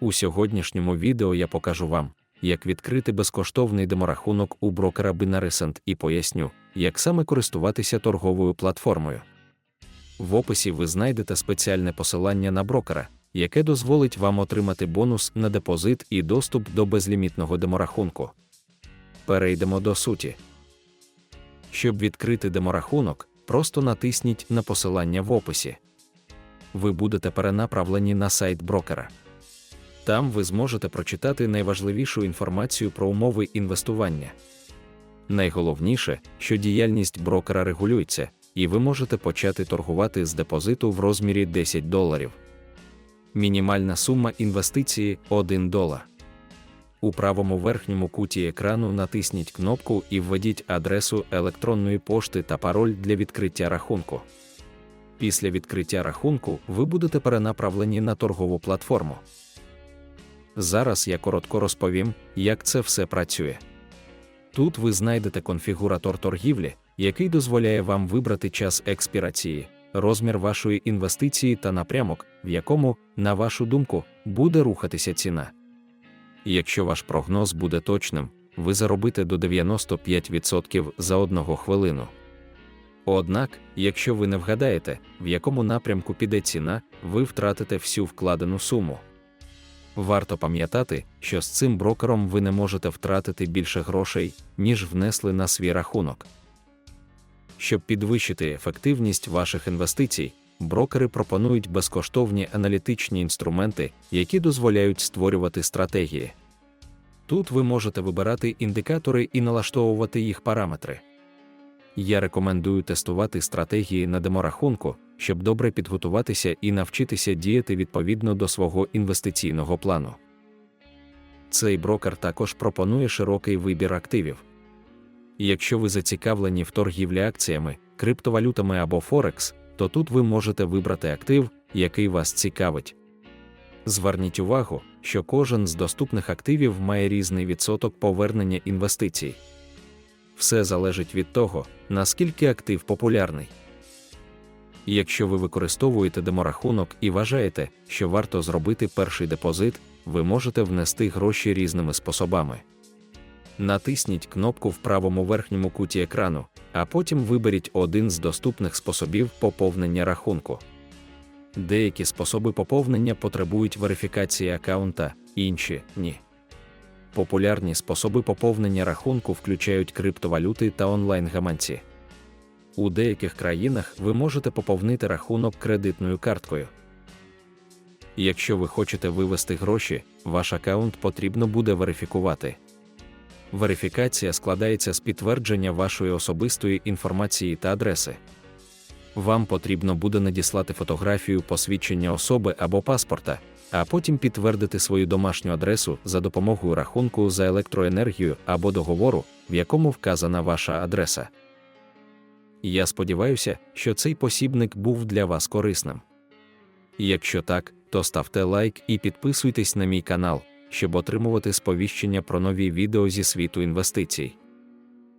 У сьогоднішньому відео я покажу вам, як відкрити безкоштовний деморахунок у брокера Binary і поясню, як саме користуватися торговою платформою. В описі ви знайдете спеціальне посилання на брокера, яке дозволить вам отримати бонус на депозит і доступ до безлімітного деморахунку. Перейдемо до суті. Щоб відкрити деморахунок, просто натисніть на посилання в описі. Ви будете перенаправлені на сайт брокера. Там ви зможете прочитати найважливішу інформацію про умови інвестування. Найголовніше, що діяльність брокера регулюється, і ви можете почати торгувати з депозиту в розмірі 10 доларів. Мінімальна сума інвестиції 1 долар. У правому верхньому куті екрану натисніть кнопку і введіть адресу електронної пошти та пароль для відкриття рахунку. Після відкриття рахунку ви будете перенаправлені на торгову платформу. Зараз я коротко розповім, як це все працює. Тут ви знайдете конфігуратор торгівлі, який дозволяє вам вибрати час експірації, розмір вашої інвестиції та напрямок, в якому, на вашу думку, буде рухатися ціна. Якщо ваш прогноз буде точним, ви заробите до 95% за одного хвилину. Однак, якщо ви не вгадаєте, в якому напрямку піде ціна, ви втратите всю вкладену суму. Варто пам'ятати, що з цим брокером ви не можете втратити більше грошей, ніж внесли на свій рахунок. Щоб підвищити ефективність ваших інвестицій, брокери пропонують безкоштовні аналітичні інструменти, які дозволяють створювати стратегії. Тут ви можете вибирати індикатори і налаштовувати їх параметри. Я рекомендую тестувати стратегії на деморахунку, щоб добре підготуватися і навчитися діяти відповідно до свого інвестиційного плану. Цей брокер також пропонує широкий вибір активів. Якщо ви зацікавлені в торгівлі акціями, криптовалютами або Форекс, то тут ви можете вибрати актив, який вас цікавить. Зверніть увагу, що кожен з доступних активів має різний відсоток повернення інвестицій. Все залежить від того, наскільки актив популярний. Якщо ви використовуєте деморахунок і вважаєте, що варто зробити перший депозит, ви можете внести гроші різними способами. Натисніть кнопку в правому верхньому куті екрану, а потім виберіть один з доступних способів поповнення рахунку. Деякі способи поповнення потребують верифікації аккаунта, інші ні. Популярні способи поповнення рахунку включають криптовалюти та онлайн-гаманці. У деяких країнах ви можете поповнити рахунок кредитною карткою. Якщо ви хочете вивести гроші, ваш аккаунт потрібно буде верифікувати. Верифікація складається з підтвердження вашої особистої інформації та адреси. Вам потрібно буде надіслати фотографію посвідчення особи або паспорта, а потім підтвердити свою домашню адресу за допомогою рахунку за електроенергію або договору, в якому вказана ваша адреса. Я сподіваюся, що цей посібник був для вас корисним. Якщо так, то ставте лайк і підписуйтесь на мій канал, щоб отримувати сповіщення про нові відео зі світу інвестицій.